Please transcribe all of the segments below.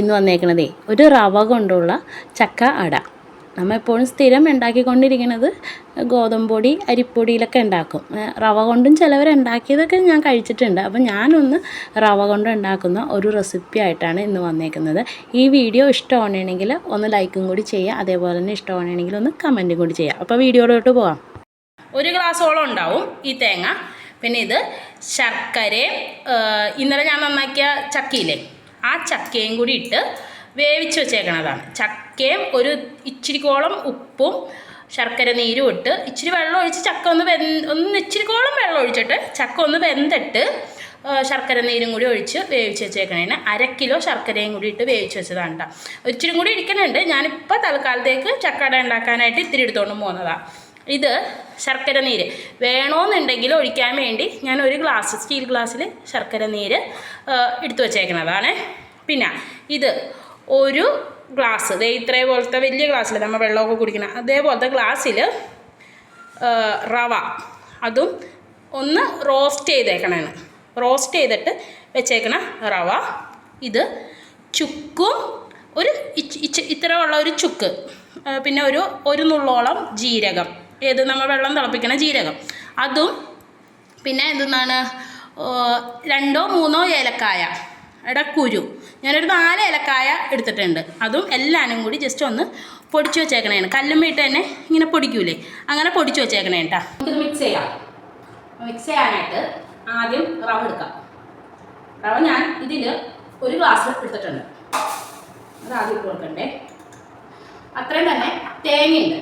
ഇന്ന് വന്നേക്കണതേ. ഒരു റവ കൊണ്ടുള്ള ചക്ക അട. നമ്മൾ എപ്പോഴും സ്ഥിരം ഉണ്ടാക്കിക്കൊണ്ടിരിക്കുന്നത് ഗോതമ്പൊടി അരിപ്പൊടിയിലൊക്കെ ഉണ്ടാക്കും. റവ കൊണ്ടും ചിലവർ ഉണ്ടാക്കിയതൊക്കെ ഞാൻ കഴിച്ചിട്ടുണ്ട്. അപ്പം ഞാനൊന്ന് റവ കൊണ്ട് ഉണ്ടാക്കുന്ന ഒരു റെസിപ്പി ആയിട്ടാണ് ഇന്ന് വന്നേക്കുന്നത്. ഈ വീഡിയോ ഇഷ്ടമാണെങ്കിൽ ഒന്ന് ലൈക്കും കൂടി ചെയ്യുക. അതേപോലെ തന്നെ ഇഷ്ടമാണെങ്കിൽ ഒന്ന് കമന്റും കൂടി ചെയ്യുക. അപ്പോൾ വീഡിയോയിലോട്ട് പോവാം. ഒരു ഗ്ലാസ്സോളം ഉണ്ടാവും ഈ തേങ്ങ. പിന്നെ ഇത് ശർക്കരയും ഇന്നലെ ഞാൻ നന്നാക്കിയ ചക്കയില്ലേ? ആ ചക്കയും കൂടി ഇട്ട് വേവിച്ച് വെച്ചേക്കണതാണ്. ചക്കയും ഒരു ഇച്ചിരിക്കോളം ഉപ്പും ശർക്കര നീരും ഇട്ട് ഇച്ചിരി വെള്ളം ഒഴിച്ച് ചക്ക ഒന്ന് വെന്ത് ഒന്ന് ഇച്ചിരിക്കോളം വെള്ളം ഒഴിച്ചിട്ട് ചക്ക ഒന്ന് വെന്തിട്ട് ശർക്കര നീരും കൂടി ഒഴിച്ച് വേവിച്ച് വെച്ചേക്കണേന്. അര കിലോ ശർക്കരയും കൂടി ഇട്ട് വേവിച്ച് വെച്ചതാണ് കേട്ടോ ഇച്ചിരി കൂടി ഇരിക്കുന്നുണ്ട് ഞാനിപ്പോൾ തൽക്കാലത്തേക്ക് ചക്കട ഉണ്ടാക്കാനായിട്ട് ഇത്തിരി എടുത്തുകൊണ്ട് പോകുന്നതാണ് ഇത് ശർക്കര നീര്. വേണമെന്നുണ്ടെങ്കിൽ ഒഴിക്കാൻ വേണ്ടി ഞാൻ ഒരു ഗ്ലാസ് സ്റ്റീൽ ഗ്ലാസ്സിൽ ശർക്കര നീര് എടുത്തു വച്ചേക്കുന്നതാണ് പിന്നെ ഇത് ഒരു ഗ്ലാസ് ദേ ഇത്രേ പോലത്തെ വലിയ ഗ്ലാസ്സിൽ നമ്മൾ വെള്ളമൊക്കെ കുടിക്കണം അതേപോലത്തെ ഗ്ലാസ്സിൽ റവ. അതും ഒന്ന് റോസ്റ്റ് ചെയ്തേക്കണേന്ന്. റോസ്റ്റ് ചെയ്തിട്ട് വെച്ചേക്കണ റവ. ഇത് ചുക്കും ഒരു ഇത്ര ഉള്ള ഒരു ചുക്ക്. പിന്നെ ഒരു ഒരു നുള്ളോളം ജീരകം. ഏത് നമ്മൾ വെള്ളം തിളപ്പിക്കണ ജീരകം. അതും പിന്നെ എന്തെന്നാണ്? രണ്ടോ മൂന്നോ ഏലക്കായ. ഇട കുരു. ഞാനൊരു നാല് ഏലക്കായ എടുത്തിട്ടുണ്ട്. അതും എല്ലാനും കൂടി ജസ്റ്റ് ഒന്ന് പൊടിച്ചു വെച്ചേക്കണേണ്. കല്ലുമ്മിട്ട് തന്നെ ഇങ്ങനെ പൊടിക്കൂലേ? അങ്ങനെ പൊടിച്ചു വെച്ചേക്കണേ കേട്ടോ നമുക്കിത് മിക്സ് ചെയ്യാം. മിക്സ് ചെയ്യാനായിട്ട് ആദ്യം റവ എടുക്കാം. റവ ഞാൻ ഇതിൽ ഒരു ഗ്ലാസ് എടുത്തിട്ടുണ്ട്. അത് ആദ്യം കൊടുക്കണ്ടേ? അത്രയും തന്നെ തേങ്ങയുണ്ട്.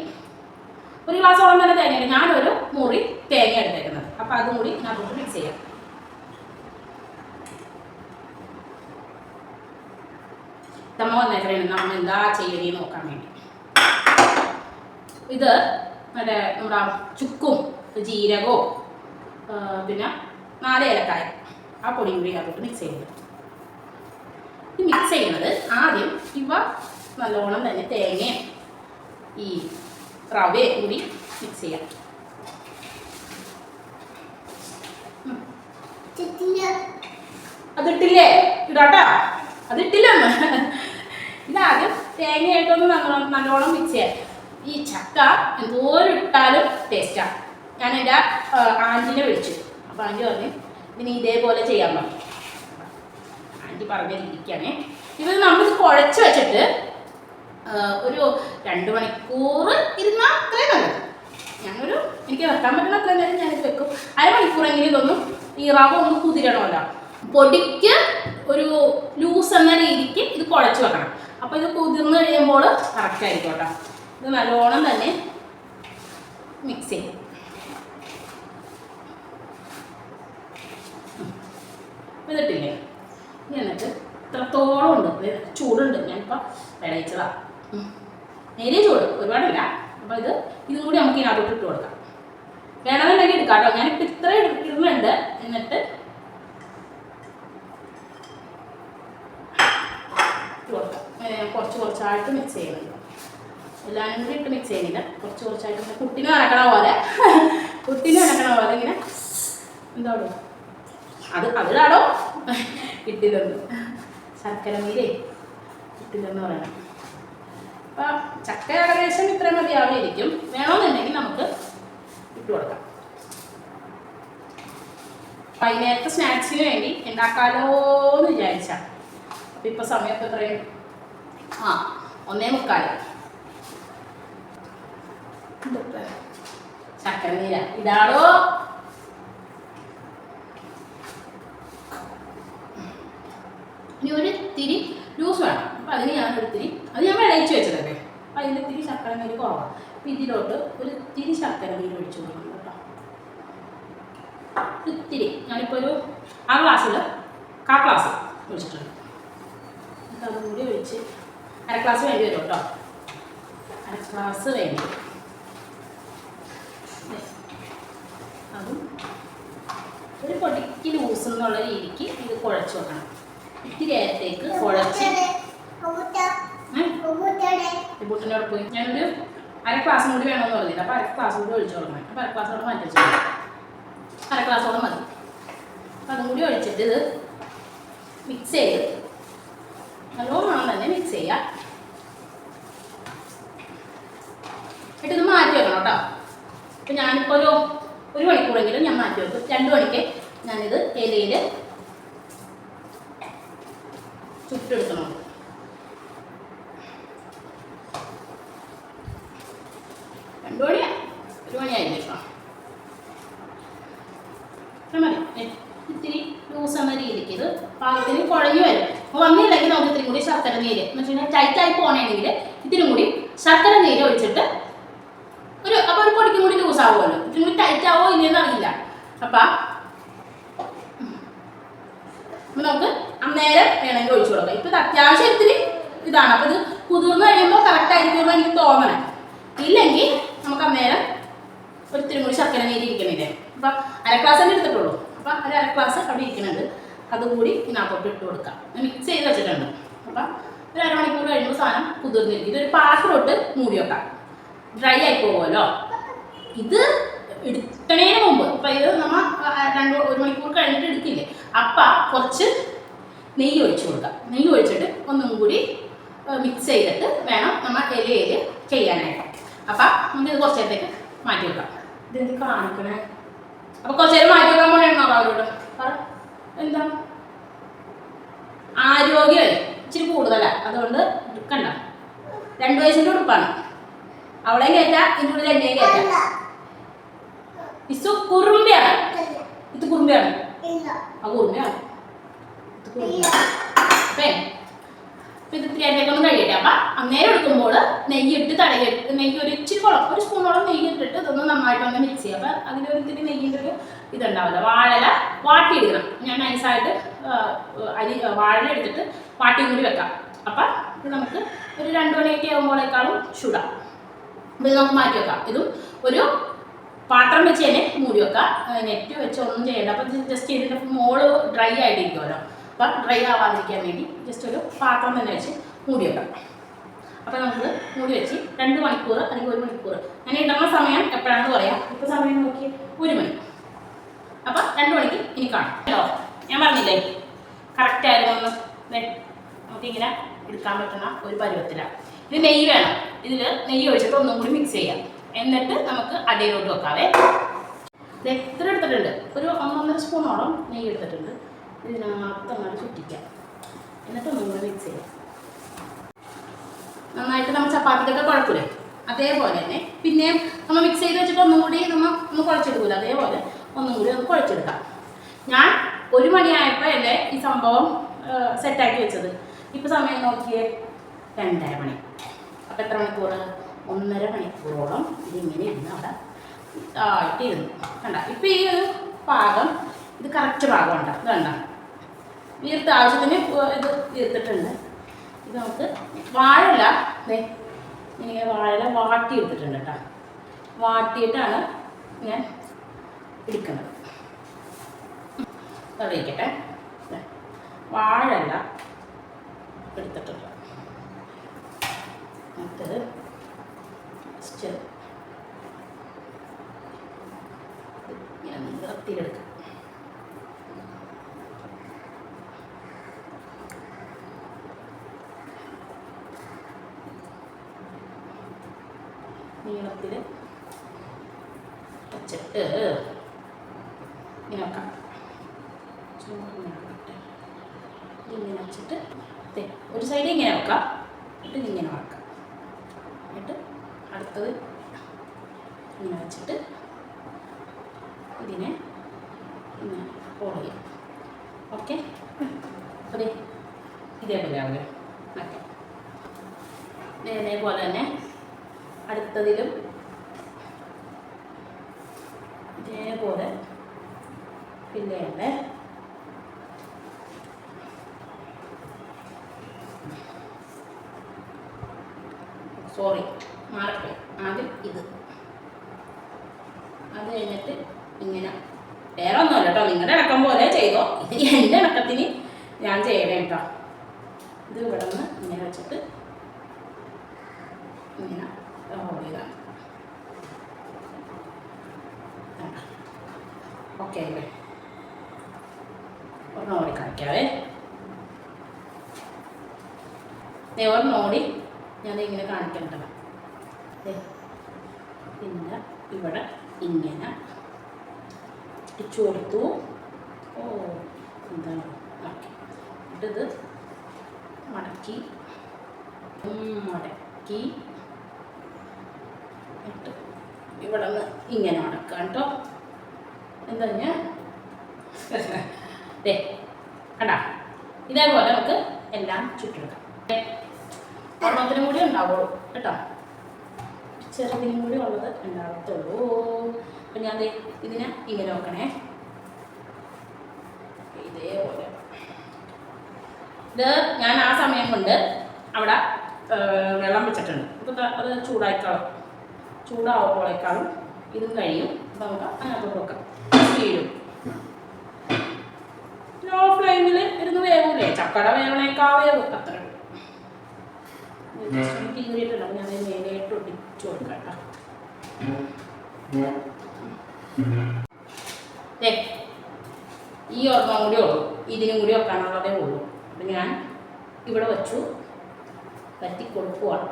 ഒരു ഗ്ലാസോളം തന്നെ തേങ്ങയാണ്. ഞാനൊരു മുറി തേങ്ങ എടുത്തേക്കുന്നത്. അപ്പോൾ അതും കൂടി ഞാൻ മിക്സ് ചെയ്യാം. തമ്മ വന്നേക്കണേ നമ്മൾ എന്താ ചെയ്യണേ നോക്കാൻ വേണ്ടി. ഇത് മറ്റേ നമ്മുടെ ചുക്കും ജീരകവും പിന്നെ നാല് ഏലക്കായ ആ പൊടിയും കൂടി അതിട്ട് മിക്സ് ചെയ്യുന്നത് ഇത് മിക്സ് ചെയ്യുന്നത് ആദ്യം ഇവ നല്ലോണം തന്നെ തേങ്ങയും ഈ റവയും കൂടി മിക്സ് ചെയ്യാം ഉം. അതിട്ടില്ലേ ഇടാട്ടാ. അതിട്ടില്ല ഒന്ന്? ഇതാദ്യം തേങ്ങയായിട്ടൊന്ന് നല്ലോണം നല്ലോണം മിക്സ് ചെയ്യാം. ഈ ചക്ക എന്തോരം ഇട്ടാലും ടേസ്റ്റാണ് ഞാൻ എന്റെ ആന്റിനെ വിളിച്ചു. അപ്പോൾ ആന്റി പറഞ്ഞു ഇനി ഇതേപോലെ ചെയ്യാൻ പറഞ്ഞു ആന്റി പറഞ്ഞ ഇത് നമ്മൾ കുഴച്ച് വെച്ചിട്ട് ഒരു രണ്ട് മണിക്കൂർ ഇരുന്നാൽ അത്രയും നല്ലത്. ഞാനൊരു എനിക്ക് വെക്കാൻ പറ്റുന്ന അത്രയും നേരം ഞാനിത് വെക്കും. അരമണിക്കൂറെങ്കിലും ഇതൊന്നും ഈ റവ ഒന്ന് കുതിരണമല്ലോ. പൊടിക്ക് ഒരു ലൂസ് എന്ന രീതിക്ക് ഇത് കുഴച്ച് വെക്കണം. അപ്പോൾ ഇത് കുതിർന്ന് കഴിയുമ്പോൾ കറക്റ്റ് ആയിരിക്കും കേട്ടോ. ഇത് നല്ലോണം തന്നെ മിക്സ് ചെയ്യും. ഇനി എന്നിട്ട് ഇത്രത്തോളം ഉണ്ട്. ചൂടുണ്ട്. ഞാനിപ്പോൾ വിളയിച്ചതാ. നേരിയ ചൂട് ഒരുപാടില്ല. അപ്പോൾ ഇത് ഇതും കൂടി നമുക്ക് ഇതിനകത്തോട്ട് ഇട്ട് കൊടുക്കാം. വേണമെന്നുണ്ടെങ്കിൽ എടുക്കാം കേട്ടോ. ഞാനിപ്പോൾ ഇത്ര ഇടുന്നുണ്ട് എന്നിട്ട് കുറച്ച് കുറച്ചായിട്ട് മിക്സ് ചെയ്യുന്നുണ്ട്. എല്ലാവരും കൂടി ഇട്ട് മിക്സ് ചെയ്യുന്നില്ല. കുറച്ച് കുറച്ചായിട്ട് കുട്ടിനെ നടക്കണ പോലെ. കുട്ടിനെ നടക്കണ പോലെ ഇങ്ങനെ എന്താ അത് അതിലാടോ ഇട്ടില്ലെന്ന് ശർക്കര നീരേ ഇട്ടില്ലെന്ന് പറയണം. അപ്പം ചക്ക ഏകദേശം ഇത്ര മതിയാവുമായിരിക്കും. വേണമെന്നുണ്ടെങ്കിൽ നമുക്ക് ഇട്ട് കൊടുക്കാം. വൈകുന്നേരത്തെ സ്നാക്സിന് വേണ്ടി ഉണ്ടാക്കാലോ എന്ന് വിചാരിച്ച. അപ്പം ഇപ്പം സമയത്ത് എത്രയും? ആ ഒന്നേ മുക്കാൽ. ഇതിപ്പോ ഇതാണോ? ഇനി ഒരു തിരി ലൂസ് വേണം. അപ്പം അതിന് ഞാൻ ഒരുത്തിരി അത് ഞാൻ വിളയിച്ച് വെച്ചതൊക്കെ അപ്പം അതിന്റെ ഇത്തിരി ശർക്കര നീര് കുറവാണ്. അപ്പം ഇതിലോട്ട് ഒരു ഇത്തിരി ശർക്കര നീര് ഒഴിച്ചു കൊടുക്കണം കേട്ടോ. ഇത്തിരി. ഞാനിപ്പോൾ ഒരു ആ ഗ്ലാസ്സിൽ കാ ഗ്ലാസ് ഒഴിച്ചിട്ടുണ്ട്. എന്നിട്ട് അതും കൂടി ഒഴിച്ച് അര ഗ്ലാസ് വേണ്ടി വരും കേട്ടോ. അര ഗ്ലാസ് വേണ്ടി. അതും ഒരു പൊടിക്ക് ലൂസ് എന്നുള്ള രീതിക്ക് ഇത് കുഴച്ച് വെക്കണം. ഇത്തിരി നേരത്തേക്ക് കുഴച്ച് ബുട്ടിനോട് പോയി. ഞാനൊരു അര ക്ലാസ്സും കൂടി വേണമെന്ന് പറഞ്ഞില്ല അപ്പോൾ അര ക്ലാസ് കൂടി ഒഴിച്ചു കൊടുക്കണം അപ്പോൾ അര ക്ലാസ്സോടെ മാറ്റി വെച്ചു അര ക്ലാസ്സോടെ മതി. അപ്പം അതും കൂടി ഒഴിച്ചിട്ട് ഇത് മിക്സ് ചെയ്ത് നല്ലോണം മിക്സ് ചെയ്യാം. എന്നിട്ട് ഇത് മാറ്റി വെക്കണം കേട്ടോ. അപ്പം ഞാനിപ്പോൾ ഒരു ഒരു മണിക്കൂറെങ്കിലും ഞാൻ മാറ്റി വെക്കും. രണ്ട് മണിക്ക് ഞാനിത് ഇലയിൽ ചുട്ടെടുക്കണം രണ്ട് മണിയാ ഒരു കേട്ടോ ഇത്ര മതി ഇത്തിരി ലൂസ് എന്ന രീതിക്ക് പാകത്തിന് കുഴഞ്ഞു വരും അപ്പോൾ വന്നില്ലെങ്കിൽ നമുക്ക് ഇത്തിരി കൂടി ശർക്കര നീര് എന്ന് വെച്ച് കഴിഞ്ഞാൽ ടൈറ്റായി പോകണമെങ്കിൽ ഇത്തിരി കൂടി ശർക്കര നീര് ഒഴിച്ചിട്ട് ഒരു അപ്പോൾ ഒരു പൊടിക്കും കൂടി ലൂസ് ആവുമല്ലോ ഇത്തിരി കൂടി ടൈറ്റ് ആവോ ഇല്ലെന്ന് അറിയില്ല അപ്പം നമുക്ക് അന്നേരം വേണമെങ്കിൽ ഒഴിച്ചു കൊടുക്കാം. ഇപ്പം ഇത് അത്യാവശ്യം ഇത്തിരി ഇതാണ്. അപ്പം ഇത് കുതിർന്ന് കഴിയുമ്പോൾ കറക്റ്റ് ആയിരിക്കുമ്പോൾ എനിക്ക് തോന്നണം. ഇല്ലെങ്കിൽ നമുക്ക് അന്നേരം ഒരിത്തിരി കൂടി ശർക്കര നീര് ഇരിക്കണില്ലേ? അപ്പം അര ഗ്ലാസ് തന്നെ എടുത്തിട്ടുള്ളൂ. അപ്പം ഒരു അര ഗ്ലാസ് അവിടെ ഇരിക്കുന്നുണ്ട് അതുകൂടി ഇതിനകത്തോട്ട് ഇട്ട് കൊടുക്കാം. മിക്സ് ചെയ്ത് വെച്ചിട്ടുണ്ട്. അപ്പം ഒരു അരമണിക്കൂർ കഴിയുമ്പോൾ സാധനം കുതിർന്നിരിക്കും. ഇതൊരു പാത്രമിട്ട് മൂടി വെക്കാം. ഡ്രൈ ആയി പോകുമല്ലോ ഇത് എടുക്കണേന് മുമ്പ് ഇപ്പം ഇത് നമ്മൾ രണ്ട് ഒരു മണിക്കൂർ കഴിഞ്ഞിട്ട് എടുക്കില്ലേ? അപ്പം കുറച്ച് നെയ്യ് ഒഴിച്ചു കൊടുക്കാം. നെയ്യ് ഒഴിച്ചിട്ട് ഒന്നും കൂടി മിക്സ് ചെയ്തിട്ട് വേണം നമ്മൾ ഇലയിൽ ചെയ്യാനായിട്ട്. അപ്പം നമുക്ക് ഇത് കുറച്ച് നേരത്തേക്ക് മാറ്റി വെക്കാം. ഇതെന്ത് കാണിക്കണേ? അപ്പോൾ കുറച്ച് നേരം മാറ്റി വെക്കാൻ പോലെയാണോ അവരോട് പറ. എന്താ? ആരോഗ്യം ഇച്ചിരി കൂടുതലാണ് അതുകൊണ്ട് എടുക്കണ്ട രണ്ട് വയസ്സിന്റെ ഉടുപ്പാണ്. അവളെയും കയറ്റാം ഇതിന്റെ ഉള്ളിൽ എന്നെയും കയറ്റാം ഇസു കുറുമ്പിയാണ്. ഇത് കുറുമ്പിയാണ്. ആ കുറുമ്പിയാണ്. ഇത് കുറുമ്പിയാണ് അപ്പേ അപ്പൊ ഇത് ഇത്തിരി അതിലേക്കൊന്ന് കഴിയട്ടെ. അപ്പൊ അന്നേരം എടുക്കുമ്പോൾ നെയ്യ് ഇട്ട് തടയിട്ട് നെയ്യ് ഒരു ഇച്ചിരി കുളം ഒരു സ്പൂണോളം നെയ്യ് ഇട്ടിട്ട് ഇതൊന്ന് നന്നായിട്ടൊന്ന് മിക്സ് ചെയ്യുക. അപ്പൊ അതിലൊരു ഇത്തിരി നെയ്യിന്റെ ഒരു ഇതുണ്ടാവില്ല. വാഴല വാട്ടിയെടുക്കണം. ഞാൻ നൈസായിട്ട് അരി വാഴല എടുത്തിട്ട് വാട്ടിയും കൂടി വെക്കാം. അപ്പൊ ഇത് നമുക്ക് ഒരു രണ്ട് മണിയൊക്കെ ആകുമ്പോഴേക്കാളും ചൂടാം. ഇത് നമുക്ക് മാറ്റി വെക്കാം. ഇതും ഒരു പാത്രം വെച്ച് തന്നെ മൂടി വെക്കാം. നെറ്റ് വെച്ച് ഒന്നും ചെയ്യണ്ട. അപ്പം ജസ്റ്റ് ഇതിന്റെ മോൾ ഡ്രൈ ആയിട്ടിരിക്കുമല്ലോ അപ്പം ഡ്രൈ ആവാതിരിക്കാൻ വേണ്ടി ജസ്റ്റ് ഒരു പാത്രം തന്നെ വെച്ച് മൂടി വെക്കാം അപ്പം നമുക്ക് മൂടി വെച്ച് രണ്ട് മണിക്കൂർ അല്ലെങ്കിൽ ഒരു മണിക്കൂർ അങ്ങനെ ഇടുന്ന സമയം എപ്പോഴാണെന്ന് പറയാം. ഇപ്പോൾ സമയം നോക്കി ഒരു മണി. അപ്പം രണ്ട് മണിക്ക് ഇനി കാണാം. ഹലോ ഞാൻ പറഞ്ഞില്ലേ? കറക്റ്റ് ആയിരുന്നു നമുക്കിങ്ങനെ എടുക്കാൻ പറ്റുന്ന ഒരു പരുവത്തിലാണ് ഇത് നെയ്യ് വേണം. ഇതിൽ നെയ്യ് ഒഴിച്ചിട്ട് ഒന്നും കൂടി മിക്സ് ചെയ്യാം. എന്നിട്ട് നമുക്ക് അടിയിലോട്ട് വെക്കാവേ. ഇത് എത്ര എടുത്തിട്ടുണ്ട്. ഒരു ഒന്നൊന്നര സ്പൂണോളം നെയ്യ് എടുത്തിട്ടുണ്ട്. ഇതിനകത്ത് അങ്ങോട്ട് ചുറ്റിക്കാം. എന്നിട്ട് കൂടി മിക്സ് ചെയ്യാം. നന്നായിട്ട് നമ്മൾ ചപ്പാത്തിക്കൊക്കെ കുഴപ്പമില്ലേ അതേപോലെ തന്നെ പിന്നെ നമ്മൾ മിക്സ് ചെയ്ത് വെച്ചിട്ട് ഒന്നും കൂടി നമ്മൾ ഒന്ന് കുഴച്ചെടുക്കില്ല അതേപോലെ ഒന്നും കൂടി ഒന്ന് കുഴച്ചെടുക്കാം. ഞാൻ ഒരു മണിയായപ്പോൾ അല്ലേ ഈ സംഭവം സെറ്റാക്കി വെച്ചത്. ഇപ്പോൾ സമയം നോക്കിയേ രണ്ടര മണി. അപ്പം എത്ര മണിക്കൂർ? ഒന്നര മണിക്കൂറോളം ഇതിങ്ങനെ ഇരുന്ന് അവിടെ ആയിട്ട് ഇരുന്നു കണ്ട? ഇപ്പം ഈ പാകം ഇത് കറക്റ്റ് പാകമുണ്ട് ഇത് വേണ്ട വീർത്ത് ആവശ്യത്തിന് ഇത് വീർത്തിട്ടുണ്ട് ഇത് നമുക്ക് വാഴല ഇങ്ങനെ വാഴല വാട്ടി എടുത്തിട്ടുണ്ട് കേട്ടോ. വാട്ടിയിട്ടാണ് ഞാൻ എടുക്കുന്നത്. തടയിക്കട്ടെ വാഴല എടുത്തിട്ടുണ്ട്. എന്നിട്ട് ജസ്റ്റ് ഇങ്ങനെ നീളത്തിൽ വെച്ചിട്ട് ഇങ്ങനെ വെക്കാം. ഇങ്ങനെ വെച്ചിട്ട് ഒരു സൈഡ് ഇങ്ങനെ വെക്കാം. എന്നിട്ട് ഇങ്ങനെ വെക്കാം. എന്നിട്ട് അടുത്തത് ഇങ്ങനെ വെച്ചിട്ട് ഇതിനെ ഇങ്ങനെ ഫോളോ ചെയ്യാം. ഓക്കെ അതെ ഇതേപോലെ. ആവുക ഓക്കെ. ഇതേപോലെ തന്നെ അടുത്തതിലും ഇതേപോലെ പിന്നെയുണ്ട് സോറി മാറട്ടെ. ആദ്യം ഇത്. അത് കഴിഞ്ഞിട്ട് ഇങ്ങനെ. വേറെ ഒന്നുമല്ല കേട്ടോ. നിങ്ങളുടെ ഇണക്കം പോലെ ചെയ്തോ. എന്റെ ഇണക്കത്തിന് ഞാൻ ചെയ്യണേ കേട്ടോ. ഇത് ഇവിടെ നിന്ന് ഇങ്ങനെ വെച്ചിട്ട് ഇങ്ങനെ കൂടി കാണിക്കാവേ ദേവർ നോടി ഞാൻ ഇങ്ങനെ കാണിക്കണ്ട ദേ, പിന്നെ ഇവിടെ ഇങ്ങനെ ഇടിച്ചു കൊടുത്തു. ഓ എന്താണ് ഓക്കെ. എന്നിട്ടിത് മടക്കി. മടക്കി. എന്നിട്ട് ഇവിടെ നിന്ന് ഇങ്ങനെ മടക്കാം കേട്ടോ എന്താ ഞാൻ? കണ്ടാ? ഇതേപോലെ നമുക്ക് എല്ലാം ചുറ്റെടുക്കാം. ഒരെണ്ണത്തിനും കൂടി ഉണ്ടാവുള്ളൂ കേട്ടോ? ചെറുതിനും കൂടി ഉള്ളത് ഉണ്ടാവത്തുള്ളൂ. അപ്പം ഞാൻ ഇതിനെ ഇങ്ങനെ നോക്കണേ. ഇതേപോലെ. ഇത് ഞാൻ ആ സമയം കൊണ്ട് അവിടെ വെള്ളം വെച്ചിട്ടുണ്ട്. അപ്പം അത് ചൂടായിക്കാളും. ചൂടാവുമ്പോഴേക്കാളും ഇതും കഴിയും. നമുക്ക് അതിനകത്തോട്ട് വെക്കാം. വീഴും ഫ്ലെയിമിൽ ഇരുന്ന് വേവൂലേ? ചക്കട വേവണേക്കാ വേവ് അത്ര തീറിയിട്ടുണ്ട് അപ്പോൾ ഞാൻ മേലേട്ട് ഒട്ടിച്ചു കൊടുക്കാം ഈ ഒരെണ്ണം കൂടി ഉള്ളൂ. ഇതിനും കൂടി വെക്കാനുള്ളതേ ഉള്ളൂ. അപ്പം ഞാൻ ഇവിടെ വെച്ചു. പറ്റി കൊടുക്കുവാണ്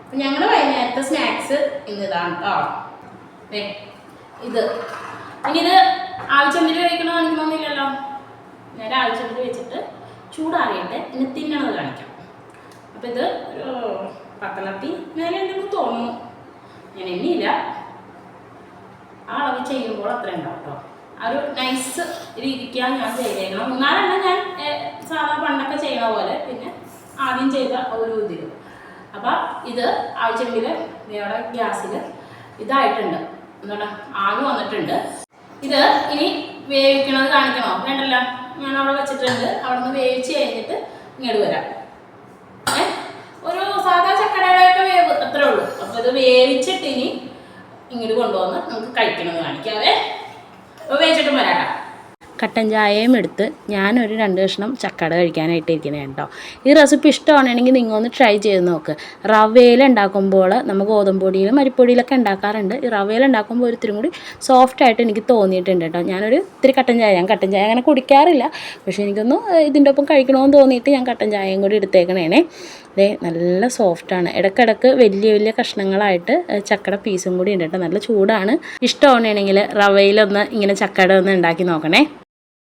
അപ്പം ഞങ്ങൾ വൈകുന്നേരത്തെ സ്നാക്സ് ഇന്ന് ഇതാണ് കേട്ടോ ഇത്. ഇനി ഇത് ആവശ്യത്തിന് കഴിക്കണോ കാണിക്കണമെന്നില്ലല്ലോ നേരെ ആവശ്യത്തിന് വെച്ചിട്ട് ചൂടാറിയിട്ട് ഇനി തിന്നണത് കാണിക്കാം. അപ്പം ഇത് ഒരു പത്തനത്തി നേരെ എന്തെങ്കിലും തോന്നുന്നു. ഞാൻ എണ്ണിയില്ല. ആ അളവ് ചെയ്യുമ്പോൾ അത്ര ഉണ്ടാവും കേട്ടോ ആ ഒരു നൈസ് രീതിക്കാണ് ഞാൻ ചെയ്തേക്കണം എന്നാലാണ് ഞാൻ സാധാ പണ്ടൊക്കെ ചെയ്യണ പോലെ പിന്നെ ആദ്യം ചെയ്ത ഒരു ഇതിൽ അപ്പം ഇത് ആവശ്യമെങ്കിൽ ഇവിടെ ഗ്യാസിൽ ഇതായിട്ടുണ്ട്. എന്താണ്? ആവി വന്നിട്ടുണ്ട്. ഇത് ഇനി വേവിക്കണത് കാണിക്കണോ? വേണ്ടല്ലോ. ഞാൻ അവിടെ വെച്ചിട്ടുണ്ട്. അവിടെ നിന്ന് വേവിച്ച് കഴിഞ്ഞിട്ട് ഇങ്ങോട്ട് വരാം? ഒരു സാധാ ചക്കടയുടെയൊക്കെ വേവ് അത്രേ ഉള്ളൂ. അപ്പോൾ ഇത് വേവിച്ചിട്ട് ഇനി ഇങ്ങോട്ട് കൊണ്ടുവന്ന് നമുക്ക് കഴിക്കണമെന്ന് കാണിക്കാവേ അപ്പോൾ വേവിച്ചിട്ട് വരാട്ടാ കട്ടൻ ചായയും എടുത്ത് ഞാനൊരു രണ്ട് കഷ്ണം ചക്കട കഴിക്കാനായിട്ട് ഇരിക്കുന്നത് കേട്ടോ. ഈ റെസിപ്പി ഇഷ്ടമാണെങ്കിൽ നിങ്ങൾ ഒന്ന് ട്രൈ ചെയ്ത് നോക്ക്. റവയിൽ ഉണ്ടാക്കുമ്പോൾ നമ്മൾ ഗോതമ്പൊടിയിലും അരിപ്പൊടിയിലൊക്കെ ഉണ്ടാക്കാറുണ്ട്. ഈ റവയിൽ ഉണ്ടാക്കുമ്പോൾ ഒരിത്തിരി കൂടി സോഫ്റ്റ് ആയിട്ട് എനിക്ക് തോന്നിയിട്ടുണ്ട് കേട്ടോ. ഞാനൊരു ഇത്തിരി കട്ടൻ ചായ ഞാൻ കട്ടൻ ചായ അങ്ങനെ കുടിക്കാറില്ല. പക്ഷേ എനിക്കൊന്ന് ഇതിന്റെ ഒപ്പം കഴിക്കണമെന്ന് തോന്നിയിട്ട് ഞാൻ കട്ടൻ ചായയും കൂടി എടുത്തേക്കണേനെ. ദേ നല്ല സോഫ്റ്റാണ് ഇടയ്ക്കിടയ്ക്ക് വലിയ വലിയ കഷ്ണങ്ങളായിട്ട് ചക്കട പീസും കൂടി ഉണ്ട് കേട്ടോ നല്ല ചൂടാണ്. ഇഷ്ടമാണെങ്കിൽ റവയിലൊന്ന് ഇങ്ങനെ ചക്കട ഒന്ന് ഉണ്ടാക്കി നോക്കണേ.